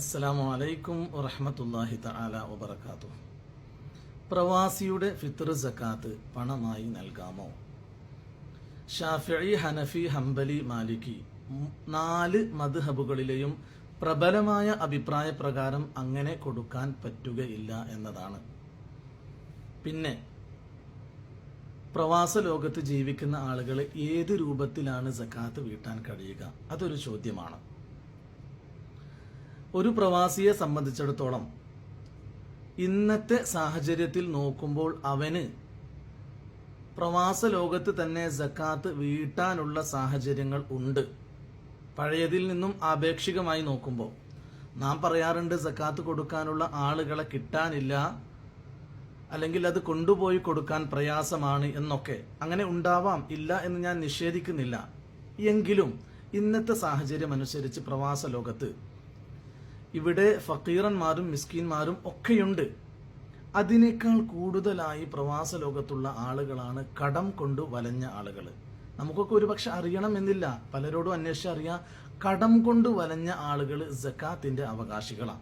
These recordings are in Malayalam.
അസ്സലാമു അലൈക്കും വറഹമത്തല്ലാഹി തആല വബറകാത്തു പ്രവാസിയുടെ ഫിത്ർ സക്കാത്ത് പണമായി നൽകാമോ? ഷാഫി ഹനഫി ഹംബലി മാലിക്കി നാല് മദ്ഹബുകളിലെയും പ്രബലമായ അഭിപ്രായ പ്രകാരം അങ്ങനെ കൊടുക്കാൻ പറ്റുകയില്ല എന്നതാണ്. പിന്നെ പ്രവാസ ലോകത്ത് ജീവിക്കുന്ന ആളുകൾ ഏത് രൂപത്തിലാണ് സക്കാത്ത് വീട്ടാൻ കഴിയുക? അതൊരു ചോദ്യമാണ്. ഒരു പ്രവാസിയെ സംബന്ധിച്ചിടത്തോളം ഇന്നത്തെ സാഹചര്യത്തിൽ നോക്കുമ്പോൾ അവന് പ്രവാസ ലോകത്ത് തന്നെ സക്കാത്ത് വീട്ടാനുള്ള സാഹചര്യങ്ങൾ ഉണ്ട്. പഴയതിൽ നിന്നും ആപേക്ഷികമായി നോക്കുമ്പോൾ നാം പറയാറുണ്ട് സക്കാത്ത് കൊടുക്കാനുള്ള ആളുകളെ കിട്ടാനില്ല അല്ലെങ്കിൽ അത് കൊണ്ടുപോയി കൊടുക്കാൻ പ്രയാസമാണ് എന്നൊക്കെ. അങ്ങനെ ഉണ്ടാവാം ഇല്ല എന്ന് ഞാൻ നിഷേധിക്കുന്നില്ല. എങ്കിലും ഇന്നത്തെ സാഹചര്യം അനുസരിച്ച് പ്രവാസ ലോകത്ത് ഇവിടെ ഫക്കീറന്മാരും മിസ്കീന്മാരും ഒക്കെയുണ്ട്. അതിനേക്കാൾ കൂടുതലായി പ്രവാസ ലോകത്തുള്ള ആളുകളാണ് കടം കൊണ്ട് വലഞ്ഞ ആളുകൾ നമുക്കൊക്കെ ഒരുപക്ഷെ അറിയണമെന്നില്ല പലരോടും അന്വേഷിച്ച് അറിയാം. കടം കൊണ്ട് വലഞ്ഞ ആളുകൾ ജക്കാത്തിന്റെ അവകാശികളാണ്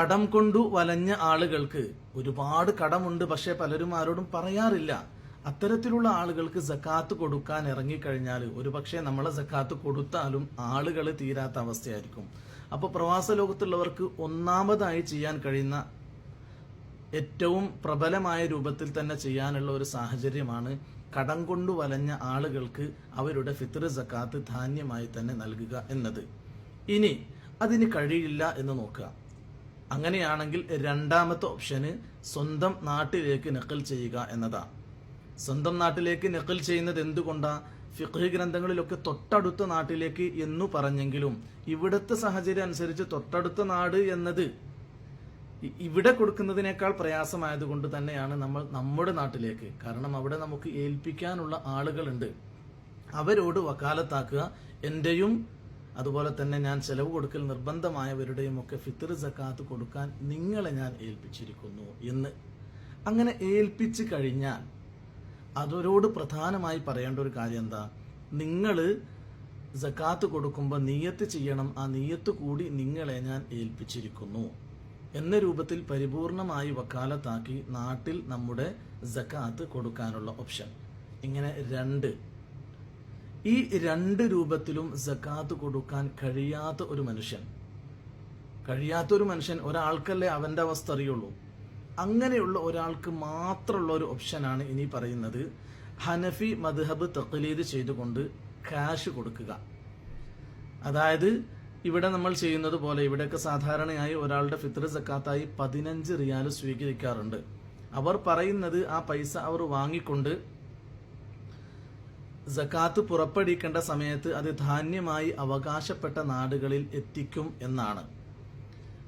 കടം കൊണ്ടു വലഞ്ഞ ആളുകൾക്ക് ഒരുപാട് കടമുണ്ട്. പക്ഷെ പലരും ആരോടും പറയാറില്ല. അത്തരത്തിലുള്ള ആളുകൾക്ക് സക്കാത്ത് കൊടുക്കാൻ ഇറങ്ങിക്കഴിഞ്ഞാൽ ഒരുപക്ഷെ നമ്മൾ സക്കാത്ത് കൊടുത്താലും ആളുകൾ തീരാത്ത അവസ്ഥയായിരിക്കും. അപ്പൊ പ്രവാസ ലോകത്തുള്ളവർക്ക് ഒന്നാമതായി ചെയ്യാൻ കഴിയുന്ന ഏറ്റവും പ്രബലമായ രൂപത്തിൽ തന്നെ ചെയ്യാനുള്ള ഒരു സാഹചര്യമാണ് കടം കൊണ്ടു വലഞ്ഞ ആളുകൾക്ക് അവരുടെ ഫിത്ർ സക്കാത്ത് ധാന്യമായി തന്നെ നൽകുക എന്നത്. ഇനി അതിന് കഴിയില്ല എന്ന് നോക്കുക. അങ്ങനെയാണെങ്കിൽ രണ്ടാമത്തെ ഓപ്ഷന് സ്വന്തം നാട്ടിലേക്ക് നക്കൽ ചെയ്യുക എന്നതാണ്. സ്വന്തം നാട്ടിലേക്ക് നക്കൽ ചെയ്യുന്നത് എന്തുകൊണ്ടാ? ഫിഖ് ഗ്രന്ഥങ്ങളിലൊക്കെ തൊട്ടടുത്ത നാട്ടിലേക്ക് എന്നു പറഞ്ഞെങ്കിലും ഇവിടുത്തെ സാഹചര്യം അനുസരിച്ച് തൊട്ടടുത്ത നാട് എന്നത് ഇവിടെ കൊടുക്കുന്നതിനേക്കാൾ പ്രയാസമായതുകൊണ്ട് തന്നെയാണ് നമ്മൾ നമ്മുടെ നാട്ടിലേക്ക്. കാരണം അവിടെ നമുക്ക് ഏൽപ്പിക്കാനുള്ള ആളുകളുണ്ട്. അവരോട് വക്കാലത്താക്കുക. എന്റെയും അതുപോലെ തന്നെ ഞാൻ ചെലവ് കൊടുക്കൽ നിർബന്ധമായവരുടെയും ഒക്കെ ഫിത്തർ സക്കാത്ത് കൊടുക്കാൻ നിങ്ങളെ ഞാൻ ഏൽപ്പിച്ചിരിക്കുന്നു എന്ന്. അങ്ങനെ ഏൽപ്പിച്ചു കഴിഞ്ഞാൽ അതോരോട് പ്രധാനമായി പറയേണ്ട ഒരു കാര്യം എന്താ? നിങ്ങൾ ജക്കാത്ത് കൊടുക്കുമ്പോൾ നീയത്ത് ചെയ്യണം ആ നീയത്ത് കൂടി നിങ്ങളെ ഞാൻ ഏൽപ്പിച്ചിരിക്കുന്നു. എന്ന രൂപത്തിൽ പരിപൂർണമായി വക്കാലത്താക്കി നാട്ടിൽ നമ്മുടെ ജക്കാത്ത് കൊടുക്കാനുള്ള ഓപ്ഷൻ. ഇങ്ങനെ രണ്ട്. ഈ രണ്ട് രൂപത്തിലും ജക്കാത്ത് കൊടുക്കാൻ കഴിയാത്ത ഒരു മനുഷ്യൻ. കഴിയാത്ത ഒരു മനുഷ്യൻ ഒരാൾക്കല്ലേ അവന്റെ അവസ്ഥ അറിയുള്ളൂ. അങ്ങനെയുള്ള ഒരാൾക്ക് മാത്രമുള്ള ഒരു ഓപ്ഷനാണ് ഇനി പറയുന്നത്. ഹനഫി മദ്ഹബ് തക്കലീദ് ചെയ്തുകൊണ്ട് ക്യാഷ് കൊടുക്കുക. അതായത് ഇവിടെ നമ്മൾ ചെയ്യുന്നത് പോലെ ഇവിടെയൊക്കെ സാധാരണയായി ഒരാളുടെ ഫിത്ര സക്കാത്തായി പതിനഞ്ച് റിയാൽ സ്വീകരിക്കാറുണ്ട്. അവർ പറയുന്നത് ആ പൈസ അവർ വാങ്ങിക്കൊണ്ട് സക്കാത്ത് പുറപ്പെടുവിക്കേണ്ട സമയത്ത് അത് ധാന്യമായി അവകാശപ്പെട്ട നാടുകളിൽ എത്തിക്കും എന്നാണ്.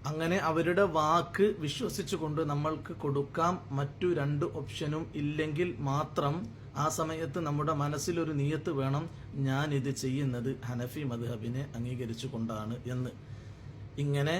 അങ്ങനെ അവരുടെ വാക്ക് വിശ്വസിച്ചുകൊണ്ട് നമ്മൾക്ക് കൊടുക്കാം. മറ്റു രണ്ട് ഓപ്ഷനും ഇല്ലെങ്കിൽ മാത്രം ആ സമയത്ത് നമ്മുടെ മനസ്സിലൊരു നീയത്ത് വേണം. ഞാൻ ഇത് ചെയ്യുന്നത് ഹനഫി മദ്ഹബിനെ അംഗീകരിച്ചുകൊണ്ടാണ് എന്ന്. ഇങ്ങനെ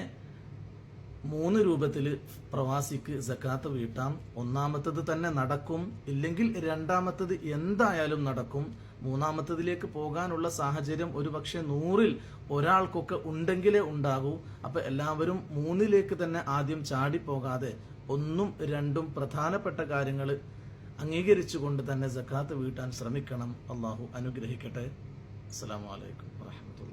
മൂന്ന് രൂപത്തിൽ പ്രവാസിക്ക് സക്കാത്ത് വീട്ടാം. ഒന്നാമത്തത് തന്നെ നടക്കും. ഇല്ലെങ്കിൽ രണ്ടാമത്തത് എന്തായാലും നടക്കും. മൂന്നാമത്തതിലേക്ക് പോകാനുള്ള സാഹചര്യം ഒരുപക്ഷെ നൂറിൽ ഒരാൾക്കൊക്കെ ഉണ്ടെങ്കിലേ ഉണ്ടാകൂ. അപ്പൊ എല്ലാവരും മൂന്നിലേക്ക് തന്നെ ആദ്യം ചാടിപ്പോകാതെ ഒന്നും രണ്ടും പ്രധാനപ്പെട്ട കാര്യങ്ങൾ അംഗീകരിച്ചുകൊണ്ട് തന്നെ സക്കാത്ത് വീട്ടാൻ ശ്രമിക്കണം. അള്ളാഹു അനുഗ്രഹിക്കട്ടെ. അസ്സാം വലൈക്കും അലൈക്കും